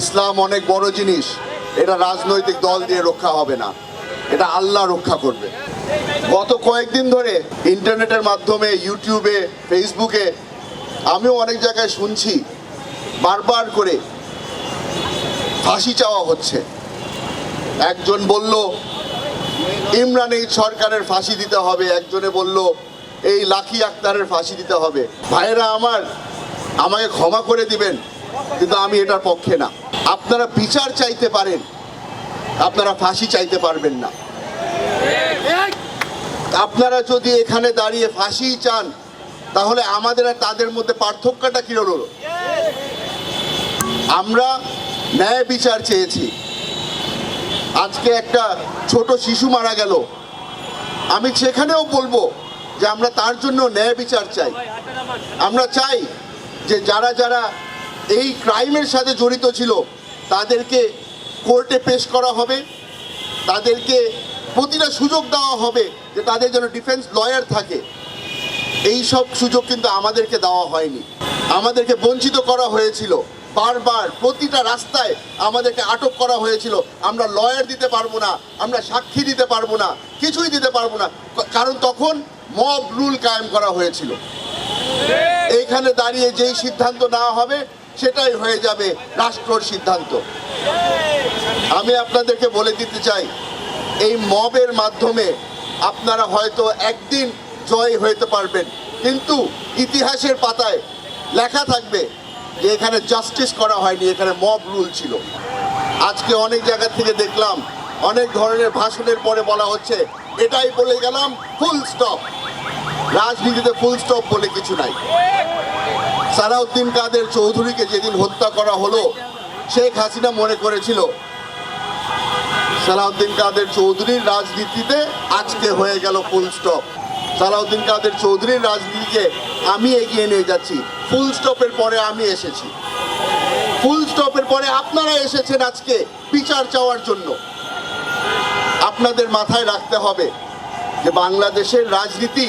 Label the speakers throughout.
Speaker 1: ইসলাম অনেক বড় জিনিস। এটা রাজনৈতিক দল দিয়ে রক্ষা হবে না। এটা আল্লাহ রক্ষা করবে। গত কয়েকদিন ধরে ইন্টারনেটের মাধ্যমে ইউটিউবে ফেসবুকে আমিও অনেক জায়গায় শুনছি, বারবার করে ফাঁসি চাওয়া হচ্ছে। একজন বলল ইমরান এই সরকারের ফাঁসি দিতে হবে। একজনে বলল, এই লাকি আক্তারের ফাঁসি দিতে হবে। ভাইয়েরা আমার, আমাকে ক্ষমা করে দিবেন। কিন্তু আমি এটার পক্ষে না। আপনারা বিচার চাইতে পারেন, আপনারা ফাঁসি চাইতে পারবেন না। আপনারা যদি এখানে দাঁড়িয়ে ফাঁসি চান, তাহলে আমাদের আর তাদের মধ্যে পার্থক্যটা কি হলো? আমরা ন্যায় বিচার চেয়েছি। আজকে একটা ছোট শিশু মারা গেল। আমি সেখানেও বলব যে আমরা তার জন্য ন্যায় বিচার চাই। আমরা চাই যে যারা যারা এই ক্রাইমের সাথে জড়িত ছিল, তাদেরকে কোর্টে পেশ করা হবে, তাদেরকে প্রতিটা সুযোগ দেওয়া হবে যে তাদের জন্য ডিফেন্স লয়ার থাকে। এই সব সুযোগ কিন্তু আমাদেরকে দেওয়া হয়নি। আমাদেরকে বঞ্চিত করা হয়েছিল। বারবার প্রতিটা রাস্তায় আমাদেরকে আটক করা হয়েছিল। আমরা লয়ার দিতে পারব না, আমরা সাক্ষী দিতে পারব না, কিছুই দিতে পারব না। কারণ তখন মব রুল কায়েম করা হয়েছিল। এইখানে দাঁড়িয়ে যেই সিদ্ধান্ত নেওয়া হবে সেটাই হয়ে যাবে রাষ্ট্রর সিদ্ধান্ত। আমি আপনাদেরকে বলে দিতে চাই, এই মবের মাধ্যমে আপনারা হয়তো একদিন জয় হতে পারবেন। কিন্তু ইতিহাসের পাতায় লেখা থাকবে যে এখানে জাস্টিস করা হয়নি, এখানে মব রুল ছিল। আজকে অনেক জায়গা থেকে দেখলাম, অনেক ধরনের ভাষণের পরে বলা হচ্ছে, এটাই বলে গেলাম ফুল স্টপ রাজনীতিতে ফুল স্টপ বলে কিছু নাই। সালাউদ্দিন কাদের চৌধুরীকে যেদিন হত্যা করা হলো, শেখ হাসিনা মনে করেছিল, সালাউদ্দিন কাদের চৌধুরীর রাজনীতিতে আজকে হয়ে গেল ফুল স্টপ সালাউদ্দিন কাদের চৌধুরীর রাজনীতিকে আমি এগিয়ে নিয়ে যাচ্ছি। ফুল স্টপের পরে আমি এসেছি। ফুল স্টপের পরে আপনারা এসেছেন আজকে বিচার চাওয়ার জন্য। আপনাদের মাথায় রাখতে হবে যে বাংলাদেশের রাজনীতি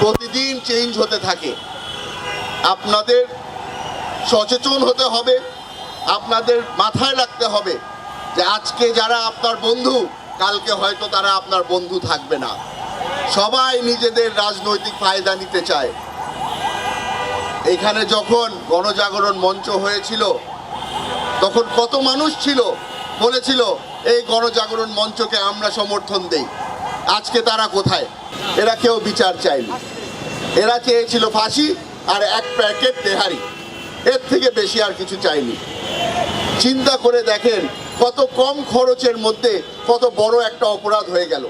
Speaker 1: প্রতিদিন চেঞ্জ হতে থাকে। আপনাদের সচেতন হতে হবে, আপনাদের মাথায় রাখতে হবে যে আজকে যারা আপনার বন্ধু, কালকে হয়তো তারা আপনার বন্ধু থাকবে না। সবাই নিজেদের রাজনৈতিক ফায়দা নিতে চায়। এখানে যখন গণজাগরণ মঞ্চ হয়েছিল, তখন কত মানুষ ছিল, বলেছিল, এই গণজাগরণ মঞ্চকে আমরা সমর্থন দেই। আজকে তারা কোথায়? এরা কেউ বিচার চায়নি। এরা চেয়েছিল ফাঁসি আর এক প্যাকেট তেহারি। এর থেকে বেশি আর কিছু চাইনি। চিন্তা করে দেখেন কত কম খরচের মধ্যে কত বড় একটা অপরাধ হয়ে গেল।